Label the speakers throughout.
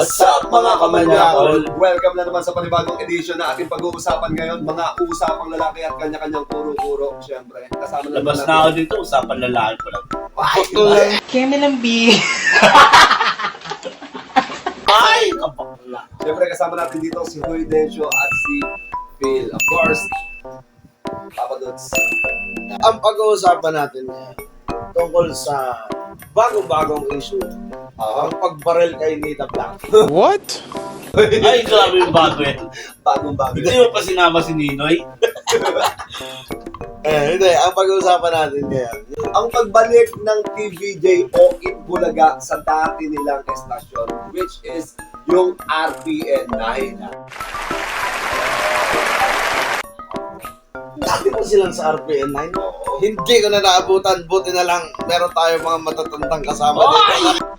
Speaker 1: mga kamanyakol,
Speaker 2: welcome na naman sa panibagong edition na ating pag-uusapan ngayon. Mga usapang lalaki at kanya-kanyang puro-puro, syempre. Kasama na
Speaker 1: Labas na ako dito, usapan lalaki ko lang.
Speaker 2: Ay,
Speaker 3: Keme ng B.
Speaker 1: Ay! Kapakla.
Speaker 2: Syempre kasama natin dito si Huy Dencio at si Phil. Of course, Papa Dots.
Speaker 3: Ang pag-uusapan natin ngayon tungkol sa bagong-bagong issue. Ang pagbarel kay Nita Black.
Speaker 1: Ay, grabe yung bago yan.
Speaker 2: Bagong bago.
Speaker 1: Hindi mo pa sinama si Ninoy?
Speaker 3: Eh, hindi. Ang pag-uusapan natin ngayon.
Speaker 2: Ang pagbalik ng TVJ o Itbulaga sa dati nilang estasyon, which is yung RPN 9.
Speaker 3: Dati pa silang sa RPN 9. Hindi ko na naabutan. Buti na lang meron tayo mga matatandang kasama dito.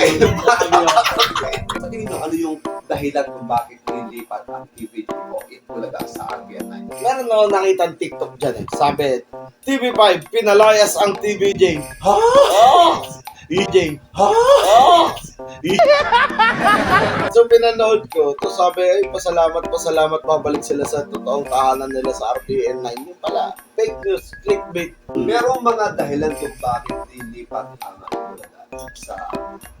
Speaker 2: Sa tingin nyo, ano yung dahilan kung bakit nilipat ang TVJ o Itbulaga sa RPN 9?
Speaker 3: Meron ako nakita TikTok dyan eh. Sabi, TV5, pinalayas ang TVJ. Ha? Oh! DJ. Ha? Oh! so pinanood ko, to sabi, ay pasalamat, pasalamat, babalik sila sa totoong tahanan nila sa RPN 9. Yung pala, fake news, clickbait.
Speaker 2: Merong mga dahilan kung bakit nilipat ang Itbulaga sa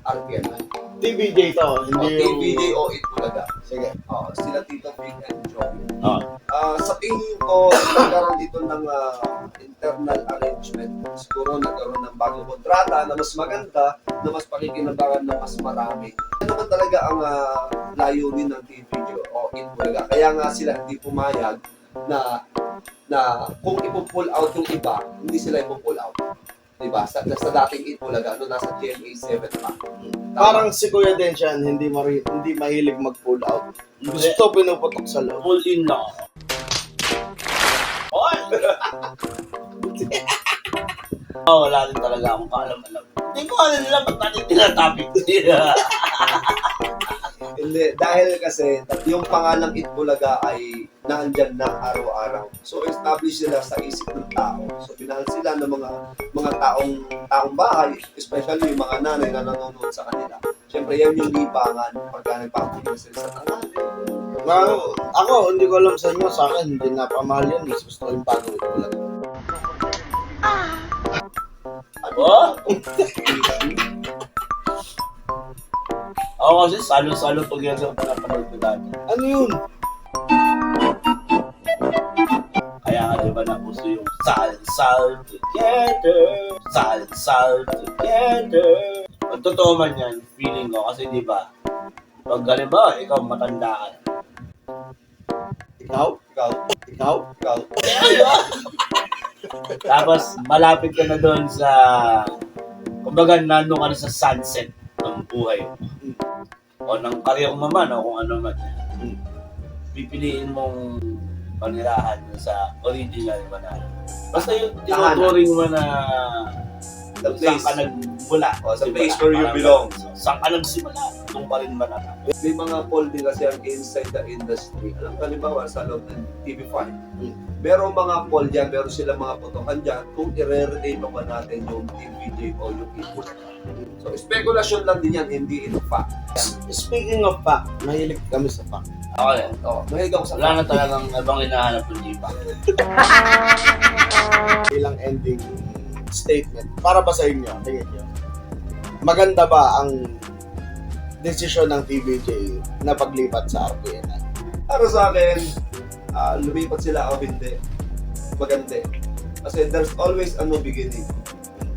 Speaker 2: RPN 9.
Speaker 3: TVJ to, hindi yung...
Speaker 2: TVJ o Itbulaga.
Speaker 3: Sige.
Speaker 2: Oh, sila Tito Big and Joey.
Speaker 1: Oo.
Speaker 2: Ah, sa tingin ko, nagkaroon dito ng ah, internal arrangement. Siguro nagkaroon ng bagong kontrata na mas maganda, na mas pakikinabangan na mas marami. Ano ba talaga ang ah, layunin ng TVJ o Itbulaga? Kaya nga sila hindi pumayag na na kung ipo-pull out yung iba, hindi sila ipo-pull out. Diba? Sa, sa dating Itbulaga, no, nasa GMA 7 pa. Tama?
Speaker 3: Parang si Kuya Denshan, hindi, mari, hindi mahilig mag-pull out. Gusto pinuputok sa loob.
Speaker 1: Full in lang. Oy! oh, wala din talaga akong kaalam-alam. Hindi ko alam nila ba't natin tinatopic.
Speaker 2: Hindi, dahil kasi yung pangalang Itbulaga ay naandyan na araw-araw. So established sila sa isip ng tao. So pinahal sila ng mga mga taong taong bahay, especially yung mga nanay na nanonood sa kanila. Siyempre yan yung libangan pagka nagpapakita sila sa tangali.
Speaker 3: Well, ako, hindi ko alam sa inyo, sa akin, hindi napamahal yun. Mas gusto ko yung bagong ito lang.
Speaker 1: oh? Ako kasi salo-salo pag yan sa pinapanood ko dati.
Speaker 3: Ano yun?
Speaker 1: Kaya nga diba napuso yung sal-sal together, sal-sal together. Ang totoo man yan, feeling ko kasi diba, pag halimbawa, ikaw matanda ka na.
Speaker 3: Ikaw?
Speaker 2: Ikaw,
Speaker 3: Ikaw?
Speaker 2: ikaw.
Speaker 1: Tapos malapit ka na doon sa, kumbaga nandun ka na sa sunset buhay mo. O ng karyong mo man, o kung ano man. Pipiliin mong panirahan sa original mo na. Basta yung tinuturing mo na
Speaker 2: The
Speaker 1: kung saan
Speaker 2: place.
Speaker 1: ka nagmula.
Speaker 2: O, sa place where you belong.
Speaker 1: Saan ka nagsimula, doon pa rin manatapos.
Speaker 2: May mga poll din kasi ang inside the industry. Alam ka, halimbawa, sa loob ng TV5,
Speaker 3: Hmm.
Speaker 2: Merong mga poll dyan, meron silang mga potokan dyan kung i-relate pa ba natin yung TVJ o yung Itbulaga. So, speculation lang din yan, hindi ito fact.
Speaker 3: Speaking of fact, mahilig kami sa fact.
Speaker 1: Ako yan.
Speaker 2: Oh, mahilig ako sa
Speaker 1: Wala na talagang ibang hinahanap ng jipa.
Speaker 3: Bilang ending statement. Para ba sa inyo? Tingin nyo. Maganda ba ang desisyon ng TVJ na paglipat sa RPN?
Speaker 2: Para sa akin, ah, lumipat sila o hindi. Maganda. Kasi there's always a new beginning.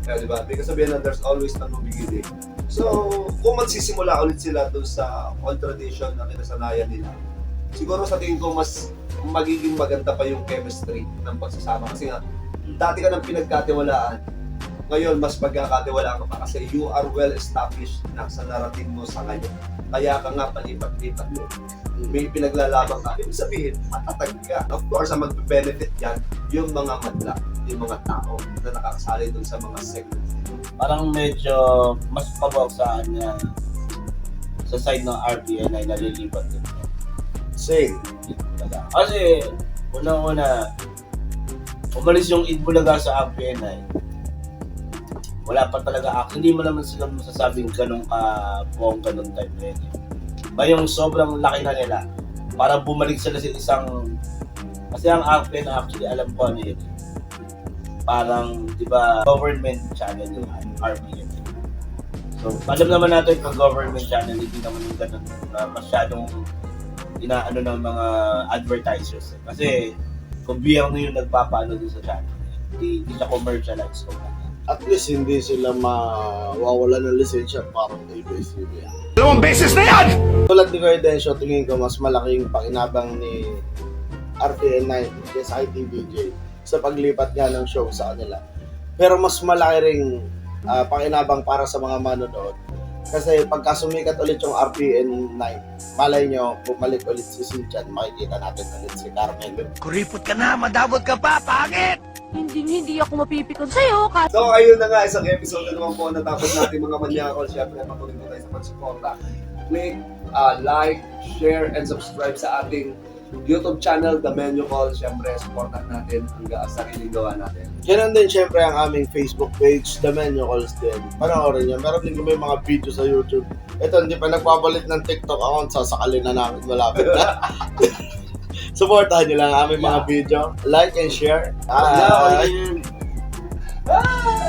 Speaker 2: Kaya di ba? May kasabihan na there's always a new beginning. So, kung magsisimula ulit sila doon sa old tradition na kinasanayan nila, siguro sa tingin ko mas magiging maganda pa yung chemistry ng pagsasama. Kasi nga, dati ka nang pinagkatiwalaan, ngayon mas pagkakatiwalaan ka pa kasi you are well established na sa narrative mo sa ngayon. Kaya ka nga palipat-lipat mo may pinaglalaban ka, ibig sabihin, matatag ka. Of course, ang magbe-benefit yan, yung mga madla, yung mga tao na nakakasali dun sa mga segments.
Speaker 1: Parang medyo mas pabok sa kanya sa side ng RPN ay nalilipat din.
Speaker 3: Same.
Speaker 1: Kasi, unang-una, umalis yung Itbulaga sa RPN ay wala pa talaga act. Hindi mo naman sila masasabing ganun ka buong ganun type yun. Ba yung sobrang laki na nila, para bumalik sila sa isang, kasi ang ACPN actually, alam ko ano yun. Parang, di ba, government channel yung RPN. So, alam naman natin pag government channel, hindi naman yung ganun na masyadong inaano ng mga advertisers. Kasi, gobyerno yung nagpapaano dun sa channel. Hindi, hindi siya commercialized. kumbaga.
Speaker 3: At least hindi sila mawawala ng lisensya parang ABS-CBN.
Speaker 4: Dalawang beses na yan!
Speaker 3: Tulad ni Densyo, tingin ko mas malaking pakinabang ni RTN 9 kaysa kay TVJ sa paglipat nga ng show sa kanila. Pero mas malaki ring ah, pakinabang para sa mga manonood. Kasi pagka sumikat ulit yung RPN 9, malay nyo, bumalik ulit si Sinchan, makikita natin ulit si Carmel.
Speaker 4: Kuripot ka na, madabot ka pa, pangit!
Speaker 5: Hindi hindi ako mapipikon sa'yo kasi
Speaker 2: So, ayun na nga, isang episode na naman po natapos natin mga manyakol. Siyempre, patuloy po tayo sa pagsuporta. Click, uh, like, share, and subscribe sa ating YouTube channel, The Menu Call. Siyempre, supportan natin ang ga- sariling gawa natin.
Speaker 3: Ganun din syempre ang aming Facebook page, The Menu Calls din. Panoorin nyo. Meron din kami mga video sa YouTube. Ito, hindi pa nagpapalit ng TikTok account. Sasakalin na namin malapit na. Supportahan nyo lang ang aming mga video. Like and share. Bye!
Speaker 1: okay.